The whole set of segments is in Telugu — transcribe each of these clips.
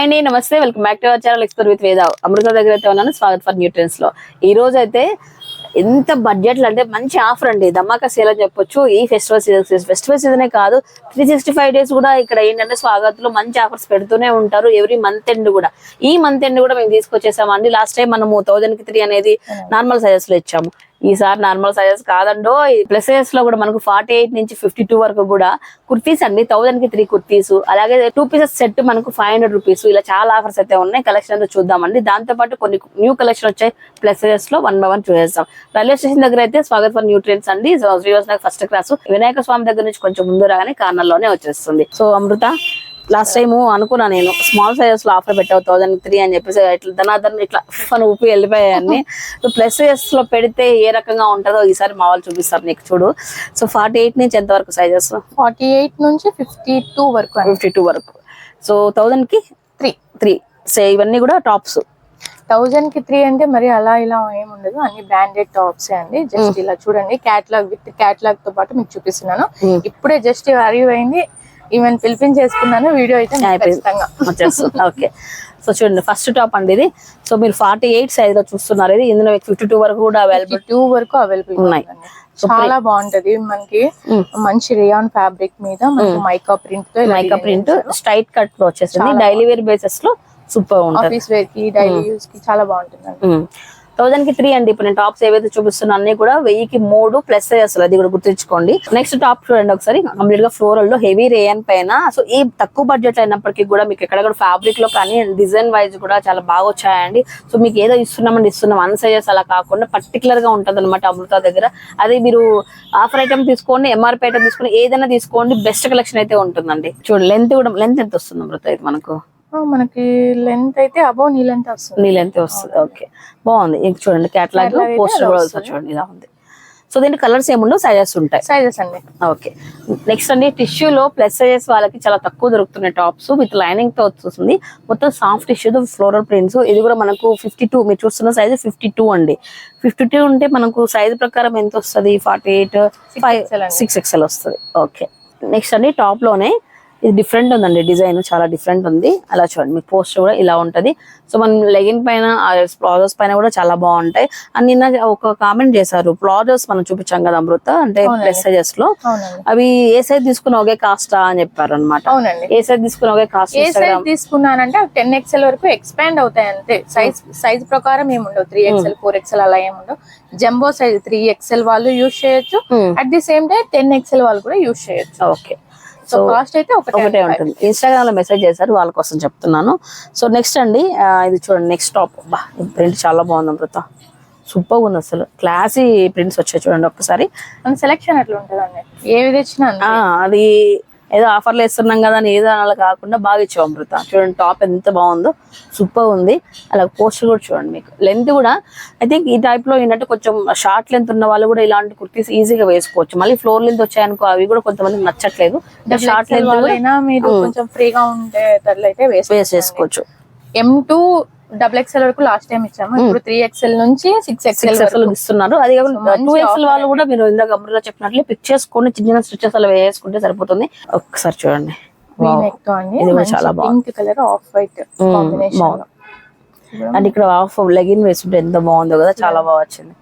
హాయ్ అండి నమస్తే. Welcome back to our channel ఎక్స్పర్ with Veda అమృత దగ్గర అయితే ఉన్నాను. స్వాగత్ ఫర్ న్యూట్రియన్స్లో. ఈ రోజు అయితే ఎంత బడ్జెట్లు అంటే మంచి ఆఫర్ అండి. ధమాకా సేల్ అని చెప్పొచ్చు. ఈ ఫెస్టివల్ సీజన్ ఫెస్టివల్ సీజనే కాదు త్రీ సిక్స్టీ ఫైవ్ డేస్ కూడా ఇక్కడ ఏంటంటే స్వాగత్లో మంచి ఆఫర్స్ పెడుతూనే ఉంటారు. ఎవ్రీ మంత్ ఎండ్ కూడా. ఈ మంత్ ఎండ్ కూడా మేము తీసుకొచ్చేసామండి. లాస్ట్ టైం మనము థౌజండ్కి త్రీ అనేది నార్మల్ సైజెస్లో ఇచ్చాము. ఈసారి నార్మల్ సైజెస్ కాదండో. ప్లస్ సైజెస్లో కూడా మనకు ఫార్టీ ఎయిట్ నుంచి ఫిఫ్టీ టూ వరకు కూడా కుర్తీస్ అండి. థౌసండ్కి త్రీ కుర్తీస్. అలాగే టూ పీసెస్ సెట్ మనకు ఫైవ్ హండ్రెడ్ రూపీస్ ఇలా చాలా ఆఫర్స్ అయితే ఉన్నాయి. కలెక్షన్ అయితే చూద్దామండి. దాంతో పాటు కొన్ని న్యూ కలెక్షన్ వచ్చాయి. ప్లస్ సైజెస్లో వన్ బై వన్ చూసేస్తాం రైల్వే స్టేషన్ దగ్గర అయితే స్వాగత్ ఫర్ న్యూట్రియన్స్ అండి. శ్రీవాస్ నాకు ఫస్ట్ క్లాస్ వినాయక స్వామి దగ్గర నుంచి కొంచెం ముందు రాగానే కార్నర్లోనే వచ్చేస్తుంది. సో అమృత లాస్ట్ టైం అనుకున్నా నేను. స్మాల్ సైజెస్లో ఆఫర్ పెట్టావు థౌసండ్ త్రీ అని చెప్పేసి. ఇట్లా ధనాధన ఇట్లా ఊపి వెళ్ళిపోయాయన్ని ప్లస్ సైజెస్లో పెడితే ఏ రకంగా ఉంటుందో ఈసారి మా వాళ్ళు చూపిస్తారు నీకు చూడు. సో ఫార్టీ ఎయిట్ నుంచి ఎంత వరకు సైజెస్ ఫార్టీ ఎయిట్ నుంచి ఫిఫ్టీ టూ వరకు ఫిఫ్టీ టూ వరకు. సో థౌసండ్కి త్రీ త్రీ సే ఇవన్నీ కూడా టాప్స్ థౌజండ్కి త్రీ అంటే మరి అలా ఇలా ఏమి ఉండదు. అన్ని బ్రాండెడ్ టాప్స్ అండి. జస్ట్ ఇలా చూడండి. క్యాట్లాగ్ విత్ క్యాట్లాగ్తో పాటు మీకు చూపిస్తున్నాను. Hmm. ఇప్పుడే జస్ట్ అరివ్ అయింది. ఈవెన్ పిలిపించేసుకున్నాను వీడియో అయితే. ఖచ్చితంగా. ఓకే. సో చూడండి ఫస్ట్ టాప్ అండి ఇది. సో మీరు ఫార్టీ ఎయిట్ సైజ్లో చూస్తున్నారు ఇది. ఇందులో ఫిఫ్టీ టూ వరకు కూడా అవైలబుల్ టూ వరకు అవైలబుల్ ఉన్నాయి. చాలా బాగుంటది. మనకి Hmm. మంచి రియాన్ ఫ్యాబ్రిక్ మీద మనకి మైకా ప్రింట్తో మైకా ప్రింట్ స్ట్రైట్ కట్లో వచ్చేసింది. డైలీ వేర్ బేసెస్లో సూపర్ ఉంటుంది. ఆఫీస్ వేర్కి డైలీ యూస్కి చాలా బాగుంటుంది థౌసండ్కి త్రీ అండి. ఇప్పుడు నేను టాప్స్ ఏవైతే చూపిస్తున్నా అన్ని కూడా వెయ్యికి మూడు ప్లస్ అసలు అది కూడా గుర్తుంచుకోండి. నెక్స్ట్ టాప్ చూడండి ఒకసారి. కంప్లీట్గా ఫ్లోరల్లో హెవీ రేయన్ పైన. సో ఈ తక్కువ బడ్జెట్ అయినప్పటికీ కూడా మీకు ఎక్కడ కూడా ఫ్యాబ్రిక్లో కానీ డిజైన్ వైజ్ కూడా చాలా బాగా వచ్చాయండి. సో మీకు ఏదో ఇస్తున్నామని ఇస్తున్నాం. అన్ సైజెస్ అలా కాకుండా పర్టికులర్గా ఉంటది అనమాట అమృత దగ్గర. అదే మీరు ఆఫర్ ఐటమ్ తీసుకోండి ఎంఆర్పీ ఐటమ్ తీసుకోండి ఏదైనా తీసుకోండి బెస్ట్ కలెక్షన్ అయితే ఉంటుందండి. చూడండి లెంత్ కూడా లెంత్ ఎంత వస్తుంది అమృత? ఇది మనకు మనకి లెంత్ అయితే అబౌవ్ నీ లెంత్ వస్తుంది. నీ లెంత్ వస్తుంది. ఓకే బాగుంది. ఇంక చూడండి అయితే పోస్టర్ కూడా చూడండి. ఇలా ఉంది. సో దీంట్లో కలర్స్ ఏముండవు? సైజెస్ ఉంటాయి. సైజెస్ అండి. ఓకే నెక్స్ట్ అండి టిష్యూలో ప్లస్ సైజెస్ వాళ్ళకి చాలా తక్కువ దొరుకుతున్నాయి టాప్స్ విత్ లైనింగ్తో వస్తుంది మొత్తం సాఫ్ట్ టిష్యూ ఫ్లోరల్ ప్రింట్స్ ఇది కూడా మనకు ఫిఫ్టీ టూ మీరు చూస్తున్న సైజ్ ఫిఫ్టీ టూ అండి. ఫిఫ్టీ టూ ఉంటే మనకు సైజ్ ప్రకారం ఎంత వస్తుంది? Forty eight five. Six XL వస్తుంది. ఓకే నెక్స్ట్ అండి టాప్లోనే ఇది డిఫరెంట్ ఉందండి డిజైన్ చాలా డిఫరెంట్ ఉంది. అలా చూడండి మీకు పోస్ట్ కూడా ఇలా ఉంటది. సో మనం లెగిన్ పైన ప్లాజోస్ పైన కూడా చాలా బాగుంటాయి. అండ్ నిన్న ఒక కామెంట్ చేశారు ప్లాజోస్ మనం చూపించాం కదా అమృత అంటే. ప్లస్ సైజెస్లో. అవి ఏ సైజ్ తీసుకున్న ఒకే కాస్టా అని చెప్పారు అనమాట ఏ సైజ్ తీసుకున్న ఒకే కాస్ట్ ఏ సైజ్ తీసుకున్నానంటే టెన్ ఎక్స్ఎల్ వరకు ఎక్స్పాండ్ అవుతాయి అంతే. సైజ్ సైజ్ ప్రకారం ఏముండవు. త్రీ ఎక్స్ఎల్ ఫోర్ ఎక్స్ఎల్ అలా ఏముండవు. జంబో సైజ్ త్రీ ఎక్స్ఎల్ వాళ్ళు యూజ్ చేయొచ్చు. At the same time ten XL వాళ్ళు కూడా యూజ్ చేయొచ్చు. ఓకే సో కాస్ట్ అయితే ఒకటే ఉంటుంది. ఇన్స్టాగ్రామ్లో మెసేజ్ చేశారు వాళ్ళ కోసం చెప్తున్నాను. సో నెక్స్ట్ అండి ఇది చూడండి నెక్స్ట్ టాప్ బా ప్రింట్ చాలా బాగుంది అమృత. సూపర్ ఉంది అసలు. క్లాసీ ప్రింట్స్ వచ్చాయి చూడండి ఒక్కసారి. సెలెక్షన్ ఏవి తెచ్చినా అంతే. ఆ, అది ఏదో ఆఫర్లు వేస్తున్నాం కదా అని ఏదో అలా కాకుండా బాగా ఇచ్చావు అమృత. చూడండి టాప్ ఎంత బాగుందో సూపర్ ఉంది. అలా పోస్టర్ కూడా చూడండి మీకు. లెంత్ కూడా ఐ థింక్ ఈ టైప్లో ఏంటంటే కొంచెం షార్ట్ లెంత్ ఉన్న వాళ్ళు కూడా ఇలాంటి కుర్తీస్ ఈజీగా వేసుకోవచ్చు. మళ్ళీ ఫ్లోర్ లెంత్ వచ్చాయనుకో అవి కూడా కొంతమందికి నచ్చట్లేదు. షార్ట్ లెంత్ మీరు కొంచెం ఫ్రీగా ఉంటే వేసుకోవచ్చు. ఎం టూ డబుల్ ఎక్స్ఎల్ వరకు లాస్ట్ టైం ఇచ్చాము. ఇప్పుడు త్రీ ఎక్స్ఎల్ నుంచి సిక్స్ ఎక్స్ఎల్ సిక్స్ ఎక్స్ఎల్ ఇస్తున్నారు. అది కాకుండా టూ ఎక్స్ఎల్ వాళ్ళు కూడా మీరు ఇందాక అమృత చెప్పినట్లు పిక్ చేసుకొని చిన్న స్టిచెస్ అలా వేసుకుంటే సరిపోతుంది. ఒక్కసారి చూడండి. చాలా బాగుంది. Pink colour off white combination. And ఇక్కడ ఆఫ్ లెగిన్ వేసుకుంటే ఎంత బాగుందో కదా చాలా బాగా వచ్చింది.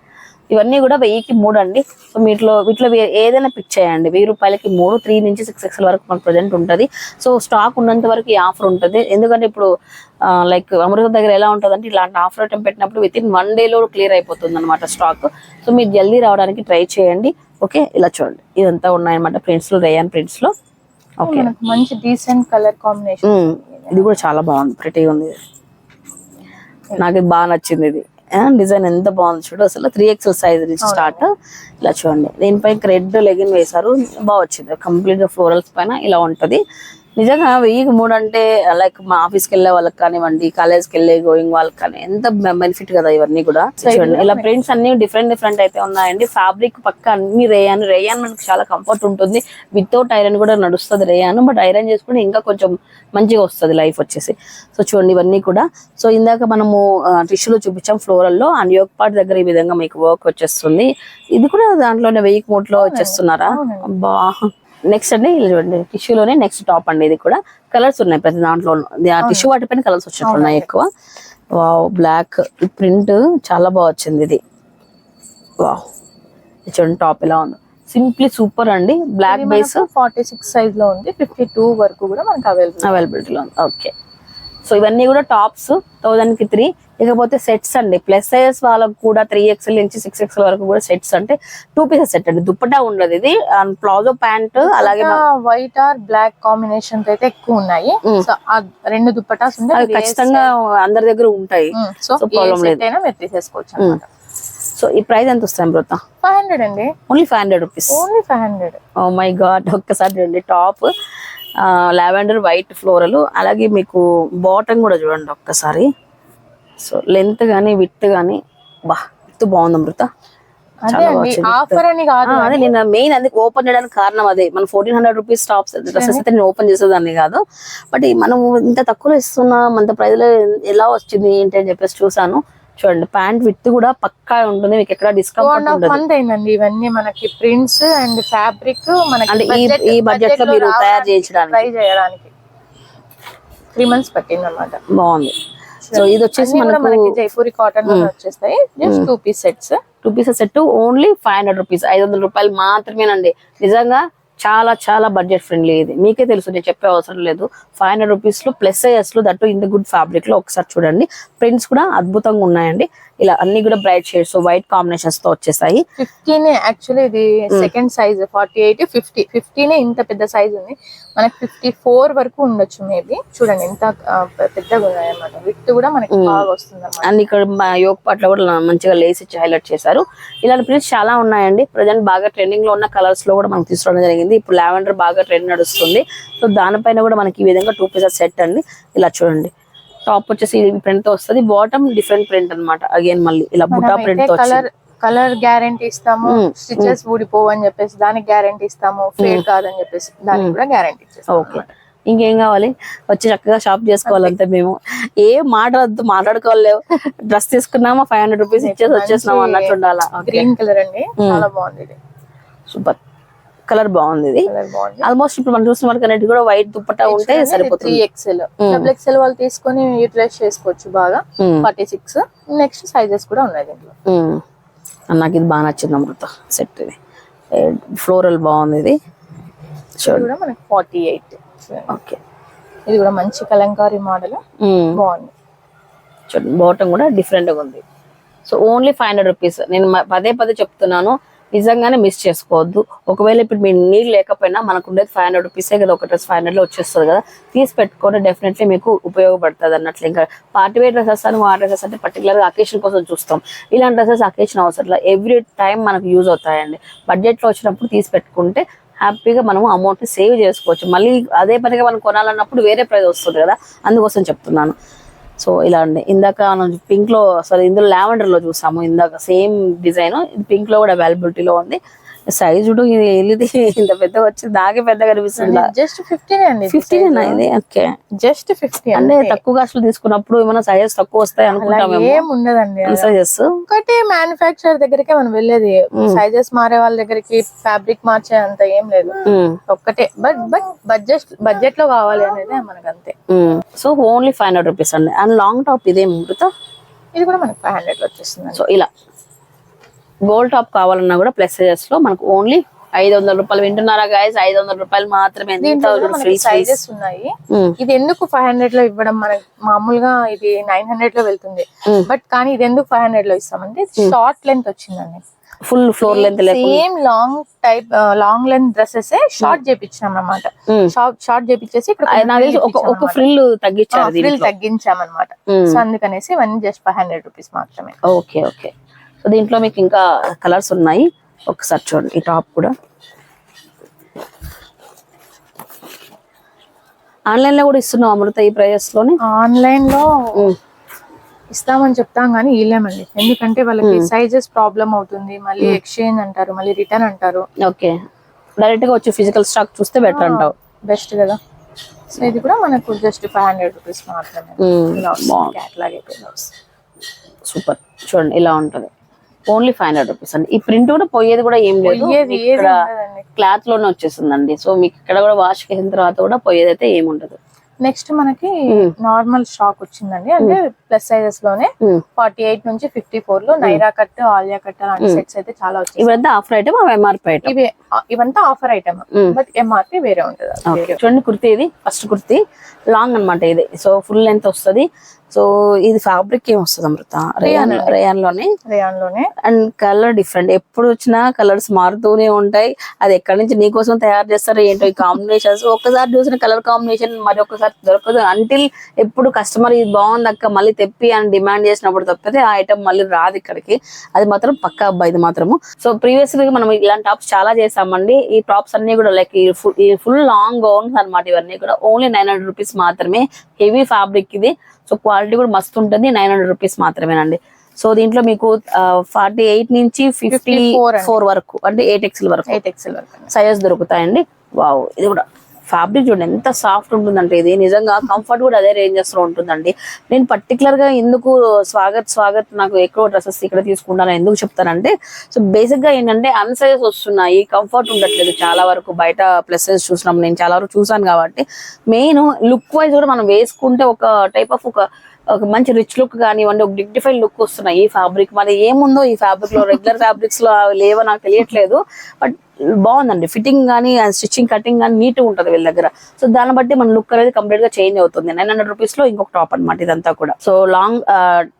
ఇవన్నీ కూడా వెయ్యికి మూడు అండి. సో వీటిలో వీటిలో ఏదైనా పిక్ చేయండి. వెయ్యి రూపాయలకి మూడు త్రీ నుంచి సిక్స్ ఎక్స్ఎల్ వరకు మనకు ప్రజెంట్ ఉంటుంది. సో స్టాక్ ఉన్నంత వరకు ఈ ఆఫర్ ఉంటుంది. ఎందుకంటే ఇప్పుడు లైక్ అమృత దగ్గర ఎలా ఉంటుంది అంటే ఇలాంటి ఆఫర్ ఐటమ్ పెట్టినప్పుడు విత్ ఇన్ వన్ డేలో క్లియర్ అయిపోతుంది అనమాట స్టాక్ సో మీరు జల్దీ రావడానికి ట్రై చేయండి. ఓకే? ఇలా చూడండి. ఇదంతా ఉన్నాయన్నమాట ప్రింట్స్లో రేయాన్ ప్రింట్స్లో. ఓకే. మంచి డీసెంట్ కలర్ కాంబినేషన్ ఇది కూడా చాలా బాగుంది. ప్రిటీగా ఉంది. నాకు ఇది బాగా నచ్చింది ఇది. డిజైన్ ఎంత బాగుంది చూడు అసలు త్రీ ఎక్స్ఎల్ సైజ్ నుంచి స్టార్ట్ ఇలా చూడండి. దీనిపై రెడ్ లెగిన్ వేశారు. బాగా వచ్చింది. కంప్లీట్గా ఫ్లోరల్స్ పైన ఇలా ఉంటది. నిజంగా వెయ్యికి మూడు అంటే లైక్ మా ఆఫీస్కి వెళ్ళే వాళ్ళకి కానివ్వండి కాలేజ్కి వెళ్ళే గోయింగ్ వాళ్ళకి కానీ ఎంత బెనిఫిట్ కదా ఇవన్నీ కూడా. చూడండి ఇలా ప్రింట్స్ అన్ని డిఫరెంట్ డిఫరెంట్ అయితే ఉన్నాయండి. ఫ్యాబ్రిక్ పక్క అన్ని రేయాన్ రేయాన్ మనకి చాలా కంఫర్ట్ ఉంటుంది. వితౌట్ ఐరన్ కూడా నడుస్తుంది రేయాన్ బట్ ఐరన్ చేసుకుంటే ఇంకా కొంచెం మంచిగా వస్తుంది లైఫ్ వచ్చేసి. సో చూడండి ఇవన్నీ కూడా. సో ఇందాక మనము టిష్యూలో చూపించాం ఫ్లోరల్లో అండ్ యోగ్ పార్ట్ దగ్గర ఈ విధంగా మీకు వర్క్ వచ్చేస్తుంది. ఇది కూడా దాంట్లోనే వెయ్యి మూట్లో వచ్చేస్తున్నారా. బా నెక్స్ట్ అండి ఇది చూడండి టిష్యూలోనే నెక్స్ట్ టాప్ అండి ఇది కూడా. కలర్స్ ఉన్నాయి ప్రతి దాంట్లో. టిష్యూ వాటిపైన కలర్స్ వచ్చినట్టున్నాయి ఎక్కువ. వావ్ బ్లాక్ ప్రింట్ చాలా బాగా వచ్చింది ఇది. వావ్ చూడండి టాప్ ఎలా ఉందో. సింప్లీ సూపర్ అండి. బ్లాక్ బేస్ ఫార్టీ సిక్స్ సైజ్లో ఉంది. ఫిఫ్టీ టూ వరకు కూడా మనకి అవైలబుల్ అవైలబిలిటీలో ఉంది. ఓకే సో ఇవన్నీ కూడా టాప్స్ థౌజండ్కి త్రీ. ఇకపోతే సెట్స్ అండి. ప్లస్ సైజెస్ వాళ్ళకు కూడా త్రీ ఎక్స్ఎల్ నుంచి సిక్స్ ఎక్స్ఎల్ వరకు కూడా సెట్స్ అంటే టూ పీసెస్ సెట్ అండి. దుప్పటా ఉండదు ఇది. ప్లాజో ప్యాంట్ అలాగే వైట్ ఆర్ బ్లాక్ కాంబినేషన్ అయితే ఎక్కువ ఉన్నాయి. రెండు దుప్పటాస్ ఉన్నాయి ఖచ్చితంగా అందరి దగ్గర ఉంటాయి. సో problem లేదు. మీరు తీసేసుకోవచ్చు సో ఈ ప్రైస్ ఎంత వస్తాయి అమృత? ఫైవ్ హండ్రెడ్ అండి. Only five hundred rupees. Only five hundred. Oh my god ఒక్కసారి చూడండి. టాప్ లావెండర్ వైట్ ఫ్లోరల్ అలాగే మీకు బాటమ్ కూడా చూడండి ఒక్కసారి. సో లెంత్ కానీ విత్ కానీ బా విత్ బాగుంది అమృత. అదే నేను మెయిన్ అందుకు ఓపెన్ చేయడానికి కారణం అదే. మన fourteen hundred rupees tops dresses అయితే నేను ఓపెన్ చేసేదాన్ని కాదు. బట్ మనం ఇంత తక్కువలో ఇస్తున్నాం అంత ప్రైస్లో ఎలా వచ్చింది ఏంటి అని చెప్పేసి చూసాను చూడండి ప్యాంట్ విత్ కూడా పక్కా ఉంటుంది మీకు ఎక్కడ డిస్కౌంట్ మంత్ అయిందండి ఇవన్నీ మనకి ప్రింట్స్ అండ్ ఫ్యాబ్రిక్ మనకి ఈ బడ్జెట్లో మీరు తయారు చేయించడానికి. ట్రై చేయడానికి. త్రీ మంత్స్ పట్టింది అనమాట బాగుంది సో ఇది వచ్చేసి మనకు జైపూరి కాటన్ వచ్చేస్తాయి. Just two piece sets two pieces set only five hundred rupees ఐదు వందల రూపాయలు మాత్రమేనండి. నిజంగా చాలా చాలా బడ్జెట్ ఫ్రెండ్లీ ఇది. మీకే తెలుసు నేను చెప్పే అవసరం లేదు. ఫైవ్ హండ్రెడ్ రూపీస్లో plus sizes that too in the good ఫ్యాబ్రిక్లో ఒకసారి చూడండి. ప్రింట్స్ కూడా అద్భుతంగా ఉన్నాయండి. ఇలా అన్ని కూడా బ్రైట్ షేడ్స్ వైట్ కాంబినేషన్స్తో వచ్చేసాయి. ఫిఫ్టీన్ యాక్చువల్లీ ఇది second size forty eight fifty ఫిఫ్టీనే ఇంత పెద్ద సైజ్ ఉంది. మనకి ఫిఫ్టీ ఫోర్ వరకు ఉండొచ్చు మేబీ చూడండి ఎంత పెద్దగా ఉన్నాయి అనమాట విత్ కూడా మనకి బాగా వస్తుంది అండ్ ఇక్కడ యోగ్ పాటలో కూడా మంచిగా లేస్ ఇచ్చి హైలైట్ చేశారు. ఇలాంటి ప్రింట్స్ చాలా ఉన్నాయండి. ప్రజెంట్ బాగా ట్రెండింగ్లో ఉన్న కలర్స్లో కూడా మనకి తీసుకోవడం జరిగింది. ఇప్పుడు లావెండర్ బాగా ట్రెండ్ నడుస్తుంది. సో దానిపైన కూడా మనకి ఈ విధంగా టూ పీసెస్ సెట్ అండి. ఇలా చూడండి. టాప్ వచ్చేసి ప్రింట్తో వస్తుంది. బాటమ్ డిఫరెంట్ ప్రింట్ అన్నమాట. అగైన్ మళ్ళీ ఇలా బుటా ప్రింట్తో కలర్ కలర్ గ్యారంటీ ఇస్తాము. స్టిచెస్ ఊడిపోవు అని చెప్పేసి దానికి గ్యారంటీ ఇస్తాము. ఫేడ్ కాదని చెప్పేసి దానికి కూడా గ్యారంటీ ఓకే ఇంకేం కావాలి? వచ్చి చక్కగా షాప్ చేసుకోవాలంటే మేము. ఏ మాట్లాడద్దు మాట్లాడుకోలేవు డ్రెస్ తీసుకున్నామా? ఫైవ్ హండ్రెడ్ రూపీస్ ఇచ్చేసి వచ్చేసినామా? అన్నట్టు ఉండాలా? గ్రీన్ కలర్ అండి. చాలా బాగుంది సూపర్ కలర్ బాగుంది ఇది. ఆల్మోస్ట్ ఇప్పుడు మనం చూసిన వరకు అనేది కూడా వైట్ దుప్పట్టా ఉంటే సరిపోతుంది. ఎక్స్ఎల్ డబుల్ ఎక్స్ఎల్ వాళ్ళు తీసుకొని యూటిలైజ్ చేసుకోవచ్చు బాగా. ఫార్టీ సిక్స్ నెక్స్ట్ సైజెస్ కూడా ఉన్నాయి దీంట్లో. ఉమ్. నాకు ఇది బాగా నచ్చింది అమృత సెట్ ఇది. ఫ్లోరల్ బాగుంది ఇది. కూడా మనకి ఫార్టీ ఎయిట్ ఓకే ఇది కూడా మంచి కలంకారీ మోడల్ ఉమ్, బాగుంది. చూడండి బాటమ్ కూడా డిఫరెంట్గా ఉంది. So only five hundred rupees నేను పదే పదే చెప్తున్నాను. నిజంగానే మిస్ చేసుకోవద్దు. ఒకవేళ ఇప్పుడు మీ నీళ్ళు లేకపోయినా మనకు ఉండేది ఫైవ్ హండ్రెడ్ రూపీసే కదా ఒక డ్రెస్ ఫైవ్ హండ్రెడ్లో వచ్చేస్తుంది కదా. తీసి పెట్టుకుంటే డెఫినెట్లీ మీకు ఉపయోగపడుతుంది అన్నట్లు. ఇంకా పార్టీ వేర్ డ్రెస్సెస్ అని ఆ డ్రెస్సెస్ అంటే పర్టికులర్గా అకేషన్ కోసం చూస్తాం. ఇలాంటి డ్రెస్సెస్ అకేషన్ అవసరం లేదు. ఎవ్రీ టైం మనకు యూజ్ అవుతాయండి. బడ్జెట్లో వచ్చినప్పుడు తీసి పెట్టుకుంటే హ్యాపీగా మనం అమౌంట్ సేవ్ చేసుకోవచ్చు. మళ్ళీ అదే పనిగా మనం కొనాలన్నప్పుడు వేరే ప్రైస్ వస్తుంది కదా. అందుకోసం చెప్తున్నాను. సో ఇలా ఉండే. ఇందాక మనం పింక్లో సారీ ఇందులో లావెండర్లో చూసాము. ఇందాక సేమ్ డిజైన్ ఇది పింక్లో కూడా అవైలబిలిటీలో ఉంది. సైజ్ చూడు ఇది ఇది ఇంత పెద్దగా వచ్చింది. నాకే పెద్దగా అనిపిస్తుంది. జస్ట్ ఫిఫ్టీన్ అండి ఫిఫ్టీన్ ఇది? ఓకే. జస్ట్ ఫిఫ్టీ అంటే తక్కువ కాస్ట్లు తీసుకున్నప్పుడు ఏమైనా సైజెస్ తక్కువ వస్తాయి అనుకుంటామేమో ఏం ఉండదండి సైజెస్ ఒకటి మ్యానుఫ్యాక్చర్ దగ్గరికి మనం వెళ్ళేది. సైజెస్ మారే వాళ్ళ దగ్గరికి ఫ్యాబ్రిక్ మార్చే అంత ఏం లేదు. ఒక్కటే. బట్ బట్ బడ్జెట్ బడ్జెట్లో కావాలి అనేది మనకు అంతే so only five hundred rupees అండి. అండ్ లాంగ్ టాప్ ఇదేం మృత ఇది కూడా మనకి ఫైవ్ హండ్రెడ్ వచ్చేస్తుంది సో ఇలా. గోల్డ్ టాప్ కావాలన్నా కూడా ప్లస్ సైజెస్లో మనకు ఓన్లీ ఐదు వందల రూపాయలు వింటున్నారా గాయస్ ఐదు వందల రూపాయలు మాత్రమే. సైజెస్ ఉన్నాయి. ఇది ఎందుకు ఫైవ్ హండ్రెడ్లో ఇవ్వడం? మనకి మామూలుగా ఇది నైన్ హండ్రెడ్లో వెళ్తుంది. బట్ కానీ ఇది ఎందుకు ఫైవ్ హండ్రెడ్లో ఇస్తామంటే షార్ట్ లెంత్ వచ్చిందండి. Full floor length same long type long length dresses short చేపించినాం అనమాట. షార్ట్ చేపించేసి ఒక ఫ్రిల్ తగ్గించారు ఫ్రిల్ దీంట్లో. తగ్గించామన్నమాట. Mm. సో అందుకనేసి ఇవన్నీ జస్ట్ ఫైవ్ హండ్రెడ్ రూపీస్ మాత్రమే. ఓకే ఓకే దీంట్లో మీకు ఇంకా కలర్స్ ఉన్నాయి. ఒకసారి చూడండి ఈ టాప్ కూడా. ఆన్లైన్లో కూడా ఇస్తున్నాం అమృత ఈ ప్రైజెస్లోనే ఆన్లైన్లో ఇస్తామని చెప్తాం కానీ ఇల్లేమండి ఎందుకంటే వాళ్ళకి సైజెస్ ప్రాబ్లం అవుతుంది. మళ్ళీ ఎక్స్చేంజ్ అంటారు మళ్ళీ రిటర్న్ అంటారు. ఓకే. డైరెక్ట్గా వచ్చి ఫిజికల్ స్టాక్ చూస్తే బెటర్ అంటావు. బెస్ట్ కదా. సో ఇది కూడా మనకు జస్ట్ ఫైవ్ హండ్రెడ్ రూపీస్ మాత్రమే. సూపర్. చూడండి ఇలా ఉంటది. ఓన్లీ ఫైవ్ హండ్రెడ్ రూపీస్ అండి. ఈ ప్రింట్ కూడా పోయేది కూడా ఏం లేదు. పోయేది ఇక్కడ. క్లాత్లోనే వచ్చేస్తుందండి. సో మీకు ఇక్కడ కూడా వాష్ చేసిన తర్వాత కూడా పోయేదైతే ఏముండదు నెక్స్ట్ మనకి. నార్మల్ స్టాక్ వచ్చిందండి. అంటే ప్లస్ సైజెస్లోనే. ఫార్టీ ఎయిట్ నుంచి ఫిఫ్టీ ఫోర్లో నైరా కట్ ఆలియా కట్ అలాంటి. సెట్స్ అయితే చాలా వచ్చాయి ఇవంతా ఆఫర్ ఐటమ్ ఎంఆర్పి ఐటమ్? ఇవి ఇవంతా ఆఫర్ ఐటమ్. బట్ ఎంఆర్పి వేరే ఉంటుంది. చూడండి కుర్తీ ఇది ఫస్ట్ కుర్తీ. లాంగ్ అన్నమాట ఇది. సో ఫుల్ లెంత్ వస్తది. సో ఇది ఫ్యాబ్రిక్ ఏం వస్తుంది అమృత? రేయాన్. రేయాన్లోనే. రేయాన్లోనే? అండ్ కలర్ డిఫరెంట్ ఎప్పుడు వచ్చినా కలర్స్ మారుతూనే ఉంటాయి. అది ఎక్కడి నుంచి నీకోసం తయారు చేస్తారో ఏంటో ఈ కాంబినేషన్స్ ఒక్కసారి చూసిన కలర్ కాంబినేషన్ మరి ఒక్కసారి దొరకదు. అంటిల్ ఎప్పుడు కస్టమర్ ఇది బాగుంది అక్క మళ్ళీ తెప్పి అని డిమాండ్ చేసినప్పుడు తప్పితే ఆ ఐటమ్ మళ్ళీ రాదు ఇక్కడికి. అది మాత్రం పక్కా అబ్బాయి ఇది మాత్రము. సో ప్రీవియస్ మనం ఇలాంటి టాప్స్ చాలా చేసామండి ఈ టాప్స్ అన్ని కూడా లైక్ ఈ ఫుల్ లాంగ్ గౌన్స్ అన్నమాట ఇవన్నీ కూడా. ఓన్లీ నైన్ హండ్రెడ్ రూపీస్ మాత్రమే. హెవీ ఫ్యాబ్రిక్ ఇది. సో క్వాలిటీ కూడా మస్తు ఉంటుంది నైన్ హండ్రెడ్ రూపీస్ మాత్రమేనండి. సో దీంట్లో మీకు ఫార్టీ ఎయిట్ నుంచి ఫిఫ్టీ 54 అండి. ఫోర్ వరకు అంటే ఎయిట్ ఎక్స్ఎల్ వరకు ఎయిట్ ఎక్స్ఎల్ వరకు సైజెస్ దొరుకుతాయండి. వావ్ ఇది కూడా ఫ్యాబ్రిక్ చూడండి ఎంత సాఫ్ట్ ఉంటుందంటే ఇది నిజంగా కంఫర్ట్ కూడా అదే రేంజెస్లో ఉంటుందండి. నేను పర్టికులర్గా ఎందుకు స్వాగత్ స్వాగత్ నాకు ఎక్కువ డ్రెస్సెస్ ఇక్కడ తీసుకుంటాను ఎందుకు చెప్తానంటే సో బేసిక్గా ఏంటంటే అన్ సైజెస్ వస్తున్నాయి కంఫర్ట్ ఉండట్లేదు చాలా వరకు. బయట ప్లసెస్ చూసినాం నేను చాలా వరకు చూసాను కాబట్టి. మెయిన్ లుక్ వైజ్ కూడా మనం వేసుకుంటే ఒక టైప్ ఆఫ్ ఒక ఒక మంచి రిచ్ లుక్ కానివ్వండి ఒక డిగ్నిఫైడ్ లుక్ వస్తున్నాయి ఈ ఫ్యాబ్రిక్ మరి ఏముందో ఈ ఫ్యాబ్రిక్లో రెగ్యులర్ ఫ్యాబ్రిక్స్లో లేవో నాకు తెలియట్లేదు. బట్ బాగుందండి. ఫిట్టింగ్ కానీ స్టిచ్చింగ్ కటింగ్ కానీ నీట్ ఉంటుంది వీళ్ళ దగ్గర. సో దాన్ని బట్టి మన లుక్ అనేది కంప్లీట్గా చేంజ్ అవుతుంది. నైన్ హండ్రెడ్ రూపీస్లో ఇంకొక టాప్ అన్నమాట ఇదంతా కూడా. సో లాంగ్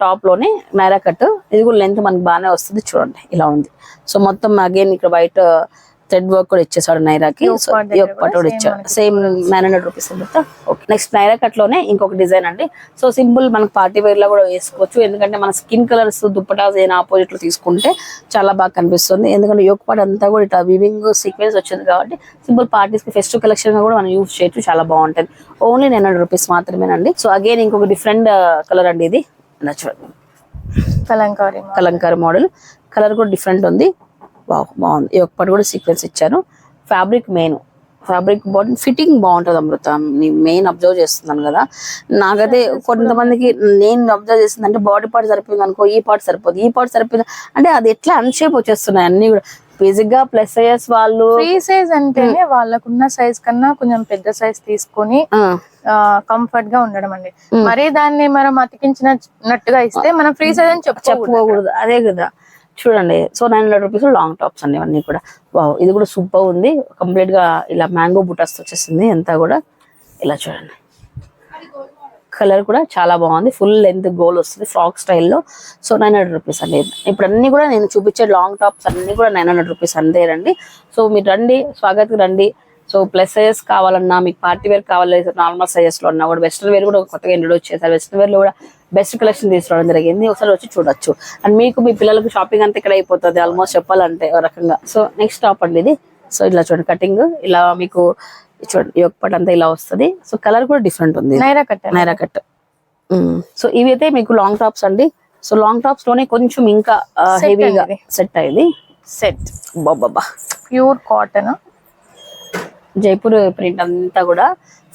టాప్లోనే నైరా కట్ ఇది కూడా లెంత్ మనకి బాగానే వస్తుంది. చూడండి ఇలా ఉంది. సో మొత్తం అగైన్ ఇక్కడ వైట్ థ్రెడ్ వర్క్ కూడా ఇచ్చేసాడు నైరాకి. Yoke సో part దగ్గర యోక్ పట్ కూడా ఇచ్చాడు. Same nine hundred rupees okay next Naira కట్లోనే ఇంకొక డిజైన్ అండి. సో సింపుల్ మనకి పార్టీ వేర్లో కూడా వేసుకోవచ్చు. ఎందుకంటే మన స్కిన్ కలర్స్ దుప్పటాస్ ఏదైనా ఆపోజిట్లో తీసుకుంటే చాలా బాగా కనిపిస్తుంది. ఎందుకంటే యోక్ పాట్ అంతా కూడా ఇట్లా వివింగ్ సీక్వెన్స్ వచ్చింది కాబట్టి సింపుల్ పార్టీస్కి ఫెస్టివ్ కలెక్షన్గా కూడా మనం యూజ్ చేయొచ్చు. చాలా బాగుంటది. ఓన్లీ నైన్ హండ్రెడ్ రూపీస్ మాత్రమేనండి. సో అగైన్ ఇంకొక డిఫరెంట్ కలర్ అండి ఇది. చూడండి కలంకారీ కలంకారీ మోడల్ కలర్ కూడా డిఫరెంట్ ఉంది. బాగుంది. ఈ ఒక్కటి కూడా సీక్వెన్స్ ఇచ్చారు fabric main fabric body fitting బాగుంటుంది అమృత. మెయిన్ అబ్జర్వ్ చేస్తున్నాను కదా. నాకైతే కొంతమందికి నేను అబ్జర్వ్ చేసింది అంటే బాడీ పార్ట్ సరిపోయింది అనుకో ఈ పార్ట్ సరిపోదు ఈ పార్ట్ సరిపోయింది అంటే అది ఎట్లా అన్షేప్ వచ్చేస్తున్నాయి అన్ని కూడా. బేసిక్గా ప్లస్ అయ్యేస్ వాళ్ళు ఫ్రీ సైజ్ అంటేనే వాళ్ళకున్న సైజ్ కన్నా కొంచెం పెద్ద సైజ్ తీసుకొని కంఫర్ట్గా ఉండడం అండి. మరీ దాన్ని మనం అతికించినట్టుగా ఇస్తే మనం ఫ్రీ సైజ్ అని చెప్పుకోకూడదు. అదే కదా. చూడండి. So nine hundred rupees long tops అండి ఇవన్నీ కూడా. వావ్ ఇది కూడా సూపర్ ఉంది. కంప్లీట్గా ఇలా మ్యాంగో బుటాస్ వచ్చేసింది. అంతా కూడా ఇలా చూడండి. కలర్ కూడా చాలా బాగుంది. ఫుల్ లెంత్ గోల్ వస్తుంది ఫ్రాక్ స్టైల్లో సో నైన్ హండ్రెడ్ రూపీస్ అండి. ఇప్పుడు అన్ని కూడా నేను చూపించే లాంగ్ టాప్స్ అన్ని కూడా నైన్ హండ్రెడ్ రూపీస్ అంతేనండి సో మీరు రండి స్వాగత్కి రండి. సో ప్లస్ సైజెస్ కావాలన్నా మీకు పార్టీ వేర్ కావాలి నార్మల్ సైజెస్లో ఉన్నా కూడా వెస్ట్రన్ వేర్ కూడా కొత్తగా ఇంట్రొడ్యూస్ చేశారు. వెస్ట్రన్ వేర్లో కూడా బెస్ట్ కలెక్షన్ తీసుకురావడం జరిగింది. ఒకసారి వచ్చి చూడొచ్చు. అండ్ మీకు మీ పిల్లలకు షాపింగ్ అంతా ఇక్కడ అయిపోతుంది ఆల్మోస్ట్ చెప్పాలంటే ఒక రకంగా. సో నెక్స్ట్ టాప్ అండి ఇది. సో ఇలా చూడండి కటింగ్ ఇలా మీకు చూడండి ఒక్కటి అంతా ఇలా వస్తుంది. సో కలర్ కూడా డిఫరెంట్ ఉంది. నైరా కట్టాలి నైరా కట్. సో ఇవి అయితే మీకు లాంగ్ టాప్స్ అండి. సో లాంగ్ టాప్స్లోనే కొంచెం ఇంకా హెవీగా. సెట్ అయ్యింది సెట్ బాబా ప్యూర్ కాటన్ జైపూర్ ప్రింట్ అంతా కూడా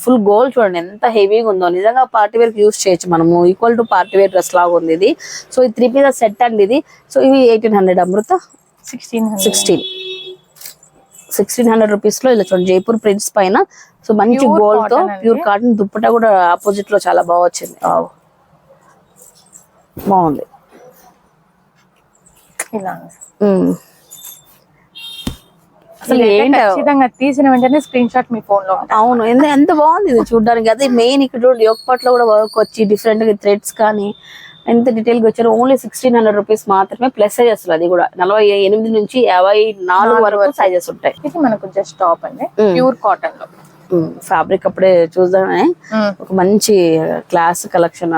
ఫుల్ గోల్డ్ చూడండి ఎంత హెవీగా ఉందో. నిజంగా పార్టీ వేర్ యూస్ చేయొచ్చు మనము. Equal to party wear dress లాగా ఉంది ఇది. సో ఈ త్రీ పీసెస్ సెట్ అండి ఇది. సో ఇవి eighteen hundred Amrutha. Sixteen sixteen sixteen hundred రూపీస్లో ఇలా చూడండి జైపూర్ ప్రింట్స్ పైన. సో మంచి గోల్డ్తో. ప్యూర్ కాటన్ దుప్పట కూడా ఆపోజిట్లో చాలా బాగా వచ్చింది. బాగుంది. ఇలా. అసలు ఏంటి? ఖచ్చితంగా తీసిన వెంటనే స్క్రీన్ షాట్ మీ ఫోన్లో. అవును ఎంత బాగుంది ఇది చూడడానికి. అదే మెయిన్ ఇక్కడ చూడండి పట్లో కూడా వర్క్ వచ్చి డిఫరెంట్గా థ్రెడ్స్ కానీ ఎంత డీటెయిల్గా వచ్చారు ఓన్లీ సిక్స్టీన్ హండ్రెడ్ రూపీస్ మాత్రమే ప్లస్ సైజెస్ అది కూడా. నలభై ఎనిమిది నుంచి యాభై నాలుగు వరకు సైజెస్ ఉంటాయి. ఇది మనకు జస్ట్ టాప్ అండి. ప్యూర్ కాటన్లో. ఫ్యాబ్రిక్ అప్పుడే చూద్దామే. ఒక మంచి క్లాస్ కలెక్షన్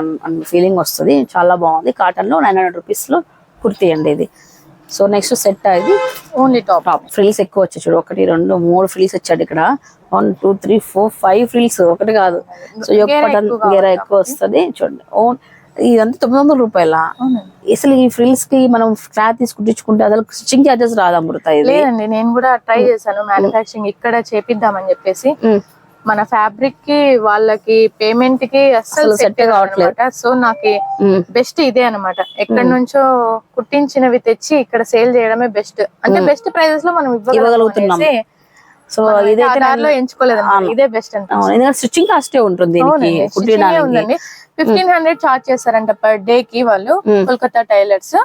ఫీలింగ్ వస్తుంది. చాలా బాగుంది. కాటన్లో నైన్ హండ్రెడ్ రూపీస్లో కుర్తీ అండి ఇది. సో నెక్స్ట్ సెట్ ఇది ఓన్లీ టాప్ టాప్ ఫ్రిల్స్ ఎక్కువ వచ్చాయి చూడు. ఒకటి రెండు మూడు ఫ్రిల్స్ వచ్చాడు ఇక్కడ. One two three four five frills ఒకటి కాదు. సో ఒక్కటి ఎక్కువ గేర కావాలి ఎక్కువ వస్తుంది. చూడండి. ఓన్ ఇదంతా తొమ్మిది వందల రూపాయల? అసలు ఈ ఫ్రిల్స్కి మనం క్లాత్ తీసుకుంటే అసలు స్టిచ్చింగ్ చార్జెస్ రాదు అమృత ఇది. లేదండి నేను కూడా ట్రై చేశాను. మ్యానుఫాక్చరింగ్ ఇక్కడ చేపిద్దామని చెప్పేసి. మన ఫ్యాబ్రిక్కి వాళ్ళకి పేమెంట్కి అసలు సెట్ కావట్లేదు. సో నాకు. బెస్ట్ ఇదే అన్నమాట ఎక్కడి నుంచో కుట్టించినవి తెచ్చి ఇక్కడ సేల్ చేయడమే బెస్ట్. అంటే బెస్ట్ ప్రైజెస్లో మనం ఇవ్వగలుగుతున్నాం. సో ఇదైతే ఎంచుకోలేదు ఇదే బెస్ట్ అంటే స్టిచ్చింగ్ కాస్టే ఉంటుంది ఫిఫ్టీన్ హండ్రెడ్ చార్జ్ చేస్తారంట పర్ డే కి వాళ్ళు Kolkata tailors.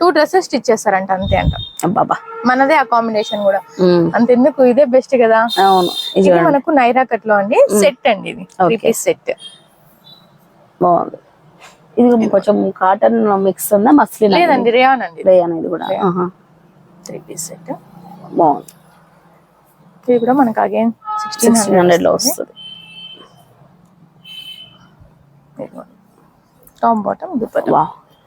Two dresses stitch చేస్తారంట అంతే అంట. అబ్బాబా మనదే అకామిడేషన్ కూడా. ఉమ్, అంతెందుకు? ఇదే బెస్ట్ కదా? అవును ఇది ఇది మనకు నైరా కట్లో అండి. సెట్ అండి ఇది. త్రీ పీస్ సెట్ బాగుంది. ఇది కొంచెం కాటన్ మిక్స్ ఉందా మస్లిన్ లేదండి రేయాన్ అండి రే అనేది కూడా. త్రీ పీస్ సెట్ బాగుంది. ఇది కూడా మనకు అగైన్ సిక్స్టీన్ హండ్రెడ్లో వస్తుంది. టాప్ బాటమ్ దుపట్టా వా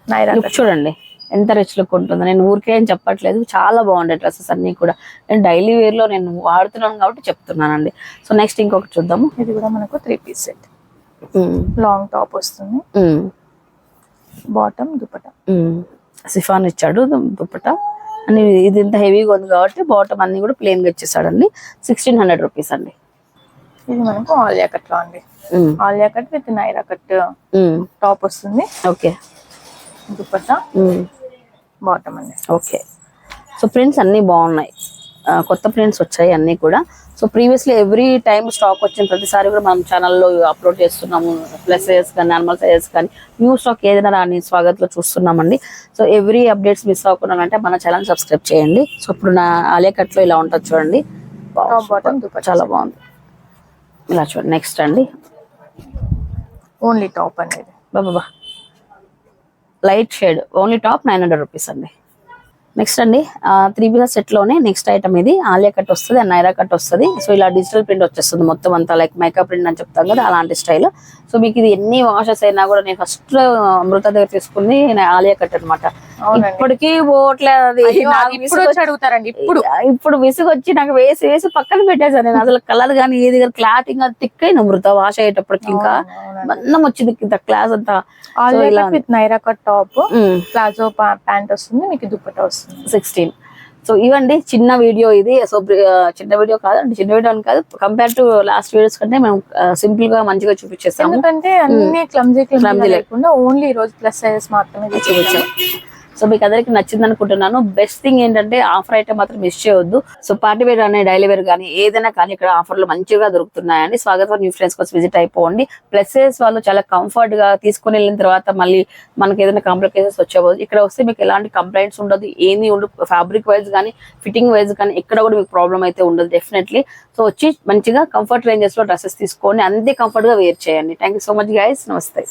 నైరా లుక్ చూడండి. ఎంత రిచ్ లుక్ ఉంటుందో. నేను ఊరికే ఏం చెప్పట్లేదు. చాలా బాగుండే డ్రెస్సెస్ అన్ని కూడా. నేను డైలీ వేర్లో నేను వాడుతున్నాను కాబట్టి చెప్తున్నానండి. సో నెక్స్ట్ ఇంకొకటి చూద్దాము. ఇది కూడా మనకు three piece set. Long top వస్తుంది. బాటమ్ దుపట్టా. ఉమ్. సిఫాన్ ఇచ్చాడు దుప్పట అని ఇది ఇంత హెవీగా ఉంది కాబట్టి బాటమ్ అన్ని కూడా ప్లేన్గా ఇచ్చేసాడండి. సిక్స్టీన్ హండ్రెడ్ రూపీస్ అండి. ఇది మనకు ఆలియా కట్లో అండి. Alia cut with Naira cut top వస్తుంది. ఓకే. దుపట్టా. బాటమ్ అండి. ఓకే సో ప్రింట్స్ అన్నీ బాగున్నాయి. కొత్త ప్రింట్స్ వచ్చాయి అన్నీ కూడా. So previously every time stock వచ్చిన ప్రతిసారి కూడా మనం ఛానల్లో అప్లోడ్ చేస్తున్నాము. ప్లస్ సైజెస్ కానీ నార్మల్ సైజెస్ కానీ న్యూ స్టాక్ ఏదైనా రాని స్వాగత్లో చూస్తున్నామండి. సో ఎవ్రీ అప్డేట్స్ మిస్ అవ్వకుండా అంటే మన ఛానల్ సబ్స్క్రైబ్ చేయండి. సో ఇప్పుడు నా ఆలియా కట్లో ఇలా ఉంటుంది చూడండి. చాలా బాగుంది. ఇలా చూడండి నెక్స్ట్ అండి. ఓన్లీ టాప్ అనేది బాబా. Light shade only top nine hundred rupees అండి. నెక్స్ట్ అండి త్రీ పీసెస్ సెట్లోనే నెక్స్ట్ ఐటమ్ ఇది ఆలియా కట్ వస్తుంది అండ్ నైరా కట్ వస్తుంది. సో ఇలా డిజిటల్ ప్రింట్ వచ్చేస్తుంది మొత్తం అంతా లైక్ మేకప్ ప్రింట్ అని చెప్తాం కదా అలాంటి స్టైల్. సో మీకు ఇది ఎన్ని వాషెస్ అయినా కూడా నేను ఫస్ట్ అమృత దగ్గర తీసుకుంది ఆలియా కట్ అనమాట ఇప్పటికీ పోవట్లేదు అది. ఇప్పుడు అడుగుతారండి ఇప్పుడు. ఇప్పుడు విసుగు వచ్చి నాకు వేసి వేసి పక్కన పెట్టేసాను నేను. అసలు కలర్ కానీ ఏది క్లాతింగ్ అది థిక్ అయింది అమృత వాష్ అయ్యేటప్పటికి ఇంకా మందం వచ్చింది కింద క్లాస్ అంతా. With Naira cut top. Palazzo pant వస్తుంది మీకు దుపట్టా వస్తుంది. సిక్స్టీన్. సో ఇవండి చిన్న వీడియో ఇది. సో చిన్న వీడియో కాదు అంటే చిన్న వీడియో అని కాదు. కంపేర్ టు లాస్ట్ వీడియోస్ కంటే మేము సింపుల్గా మంచిగా చూపించేస్తాము. ఎందుకంటే అన్ని క్లమ్జీ క్లమ్జీ లేకుండా ఓన్లీ ఈ రోజు ప్లస్ సైజెస్ మాత్రమే చూపించాం. సో మీకు అందరికి నచ్చింది అనుకుంటున్నాను బెస్ట్ థింగ్ ఏంటంటే ఆఫర్ ఐటమ్ మాత్రం మిస్ చేయొద్దు. సో పార్టీ వేర్ కానీ డైలీ వేర్ కానీ ఏదైనా కానీ ఇక్కడ ఆఫర్లు మంచిగా దొరుకుతున్నాయండి స్వాగతం న్యూ ఫ్రెండ్స్ కోసం విజిట్ అయిపోండి. ప్లసెస్ వాళ్ళు చాలా కంఫర్ట్గా తీసుకుని వెళ్ళిన తర్వాత మళ్ళీ మనకి ఏదైనా కాంప్లికేషన్స్ వచ్చేవాళ్ళు ఇక్కడ వస్తే మీకు ఎలాంటి కంప్లైంట్స్ ఉండదు. ఏమీ ఉండదు. ఫ్యాబ్రిక్ వైజ్ కానీ ఫిట్టింగ్ వైజ్ కానీ ఎక్కడ కూడా మీకు ప్రాబ్లం అయితే ఉండదు డెఫినెట్లీ సో వచ్చి మంచిగా కంఫర్ట్ రేంజెస్లో డ్రెస్సెస్ తీసుకొని అంతే కంఫర్ట్గా వేర్ చేయండి. Thank you so much guys namaste